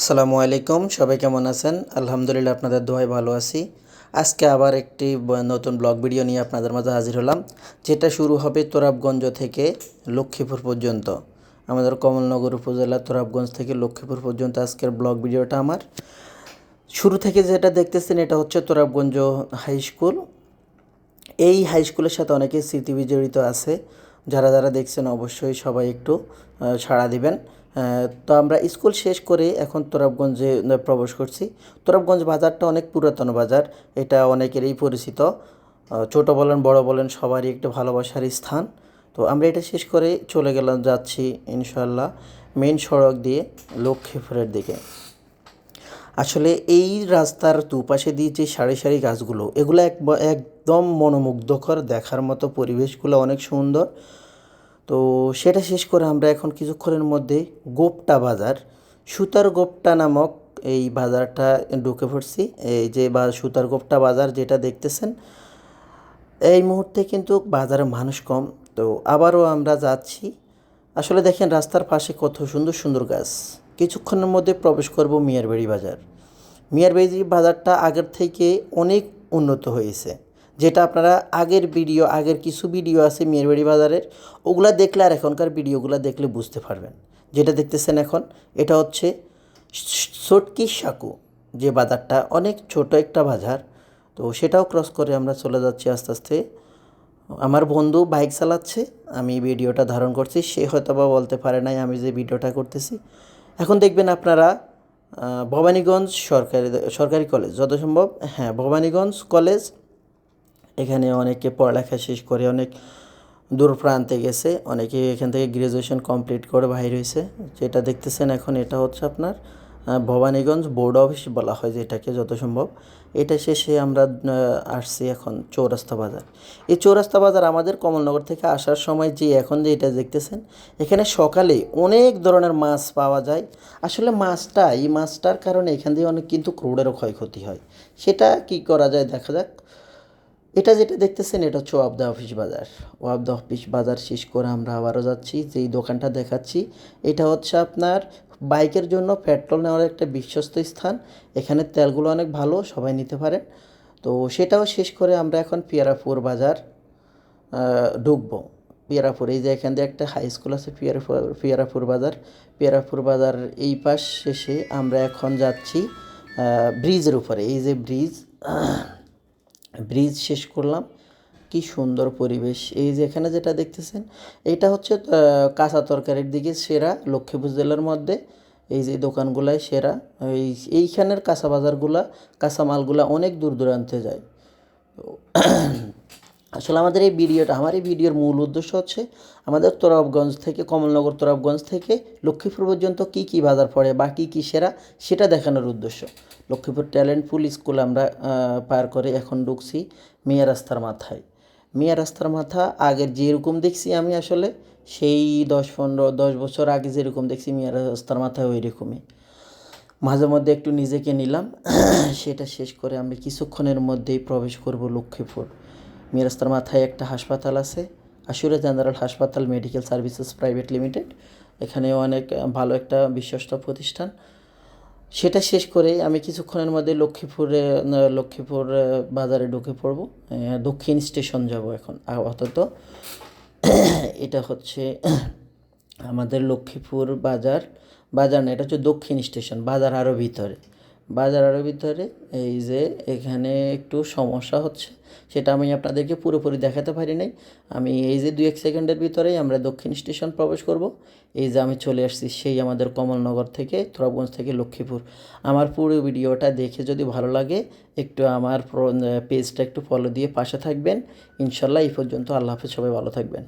আসসালামু আলাইকুম, সবাই কেমন আছেন? আলহামদুলিল্লাহ আপনাদের দোয়ায় ভালো আছি। আজকে আবার একটি নতুন ব্লগ ভিডিও নিয়ে আপনাদের মাঝে হাজির হলাম, যেটা শুরু হবে তোরাবগঞ্জ থেকে লক্ষ্মীপুর পর্যন্ত। আমাদের কমলনগর উপজেলা তোরাবগঞ্জ থেকে লক্ষ্মীপুর পর্যন্ত আজকের ব্লগ ভিডিওটা আমার। শুরু থেকে যেটা দেখতেছেন, এটা হচ্ছে তোরাবগঞ্জ হাই স্কুল। এই হাই স্কুলের সাথে অনেকেই স্মৃতি বিজড়িত আছে। যারা যারা দেখছেন অবশ্যই সবাই একটু সাড়া দিবেন। তো আমরা স্কুল শেষ করে এখন তোরাবগঞ্জে প্রবেশ করছি। তোরাবগঞ্জ বাজারটা অনেক পুরাতন বাজার, এটা অনেকেরই পরিচিত। ছোট বলেন, বড় বলেন, সবারই একটু ভালোবাসার স্থান। তো আমরা এটা শেষ করে চলে গেলাম, যাচ্ছি ইনশাল্লাহ মেন সড়ক দিয়ে লক্ষ্মীপুরের দিকে। আসলে এই রাস্তার দুপাশে দিয়ে যে সারি সারি গাছগুলো, এগুলো এক একদম মনোমুগ্ধকর দেখার মতো পরিবেশগুলো অনেক সুন্দর। তো সেটা শেষ করে আমরা এখন কিছুক্ষণের মধ্যে গোপটা বাজার, সুতার গোপটা নামক এই বাজারটা ঢুকে পড়ছি। এই যে বা সুতার গোপটা বাজার যেটা দেখতেছেন, এই মুহূর্তে কিন্তু বাজারে মানুষ কম। তো আবারও আমরা যাচ্ছি। আসলে দেখেন রাস্তার পাশে কত সুন্দর সুন্দর গাছ। কিছুক্ষণের মধ্যে প্রবেশ করব মিয়ারবাড়ি বাজার। মিয়ারবাড়ি বাজারটা আগের থেকে অনেক উন্নত হয়েছে। যেটা আপনারা আগের ভিডিও, আগের কিছু ভিডিও আছে মিয়ারবাড়ি বাজারের, ওগুলা দেখলে আর এখনকার ভিডিওগুলো দেখলে বুঝতে পারবেন। যেটা দেখতেছেন এখন, এটা হচ্ছে সটকি সাকু, যে বাজারটা অনেক ছোট একটা বাজার। তো সেটাও ক্রস করে আমরা চলে যাচ্ছি আস্তে আস্তে। আমার বন্ধু বাইক চালাচ্ছে, আমি ভিডিওটা ধারণ করছি, সে হয়তো বা বলতে পারে নাই আমি যে ভিডিওটা করতেছি। এখন দেখবেন আপনারা ভবানীগঞ্জ সরকারি সরকারি কলেজ, যত সম্ভব হ্যাঁ ভবানীগঞ্জ কলেজ এখানে অনেকে পড়ালেখা শেষ করে অনেক দূর প্রান্তে গেছে, অনেকে এখান থেকে গ্রাজুয়েশন কমপ্লিট করে বাইর হয়েছে। যেটা দেখতেছেন এখন এটা হচ্ছে আপনার ভবানীগঞ্জ বোর্ড অফিস বলা হয় যেটাকে যত সম্ভব। এটা শেষে আমরা আসছি এখন চৌরাস্তা বাজার। এই চৌরাস্তা বাজার আমাদের কমলনগর থেকে আসার সময় যে এখন যে এটা দেখতেছেন, এখানে সকালে অনেক ধরনের মাছ পাওয়া যায়। আসলে মাছটা, এই মাছটার কারণে এখান দিয়ে অনেক কিন্তু ক্রোডেরও ক্ষয়ক্ষতি হয়। সেটা কি করা যায় দেখা যাক। এটা যেটা দেখতেছেন, এটা হচ্ছে ওয়াবদা অফিস বাজার। ওয়াবদা অফিস বাজার শেষ করে আমরা আবারও যাচ্ছি, যেই দোকানটা দেখাচ্ছি, এটা হচ্ছে আপনার বাইকের জন্য পেট্রোল নেওয়ার একটা বিশ্বস্ত স্থান। এখানে তেলগুলো অনেক ভালো, সবাই নিতে পারেন। তো সেটাও শেষ করে আমরা এখন পিয়ারাপুর বাজার ঢুকবো। পিয়ারাপুর, এই যে এখান দিয়ে একটা হাই স্কুল আছে, পিয়ারাপুর পিয়ারাপুর বাজার। পিয়ারাপুর বাজার এই পাশ শেষে আমরা এখন যাচ্ছি ব্রিজের উপরে। এই যে ব্রিজ ব্রিজ শেষ করলাম। কি সুন্দর পরিবেশ। এই যে এখানে যেটা দেখতেছেন, এটা হচ্ছে কাঁচা তরকারির দিকে সেরা লক্ষ্মীপুর জেলার মধ্যে। এই যে দোকানগুলাই সেরা। এই, এইখানের কাঁচা বাজারগুলা, কাঁচা মালগুলা অনেক দূর দূরান্তে যায়। আসলে আমাদের এই ভিডিওটা, আমার এই ভিডিওর মূল উদ্দেশ্য হচ্ছে আমাদের তোরাবগঞ্জ থেকে, কমলনগর তোরাবগঞ্জ থেকে লক্ষ্মীপুর পর্যন্ত কী কী বাজার পড়ে বা কী কী সেরা, সেটা দেখানোর উদ্দেশ্য। লক্ষ্মীপুর ট্যালেন্ট পুল স্কুল আমরা পার করে এখন ঢুকছি মিয়া রাস্তার মাথায়। মিয়া রাস্তার মাথা আগের যেরকম দেখছি আমি আসলে, সেই দশ পনেরো, দশ বছর আগে যেরকম দেখছি মিয়া রাস্তার মাথায় ওই রকমই মাঝে মধ্যে একটু নিজেকে নিলাম, সেটা শেষ করে আমি কিছুক্ষণের মধ্যেই প্রবেশ করব লক্ষ্মীপুর। মিরাস্তার মাথায় একটা হাসপাতাল আছে, আশুরা জেনারেল হাসপাতাল মেডিকেল সার্ভিসেস প্রাইভেট লিমিটেড। এখানে অনেক ভালো একটা বিশ্বস্ত প্রতিষ্ঠান। সেটা শেষ করে আমি কিছুক্ষণের মধ্যে লক্ষ্মীপুরে লক্ষ্মীপুর বাজারে ঢুকে পড়ব। দক্ষিণ স্টেশন যাব এখন আপাতত এটা হচ্ছে আমাদের লক্ষ্মীপুর বাজার বাজার না, এটা হচ্ছে দক্ষিণ স্টেশন, বাজার আরও ভিতরে। বাজার আরও ভিতরে, এই যে এখানে একটু সমস্যা হচ্ছে। সেটা আমি আপনাদেরকে পুরোপুরি দেখাতে পারি নাই। আমি এই যে দু এক সেকেন্ডের ভিতরেই আমরা দক্ষিণ স্টেশন প্রবেশ করব। এই যে আমি চলে আসছি সেই আমাদের কমলনগর থেকে তোরাবগঞ্জ থেকে লক্ষ্মীপুর। আমার পুরো ভিডিওটা দেখে যদি ভালো লাগে, একটু আমার পেজটা একটু ফলো দিয়ে পাশে থাকবেন। ইনশাল্লাহ এই পর্যন্ত আল্লাহ হাফেজ, সবাই ভালো থাকবেন।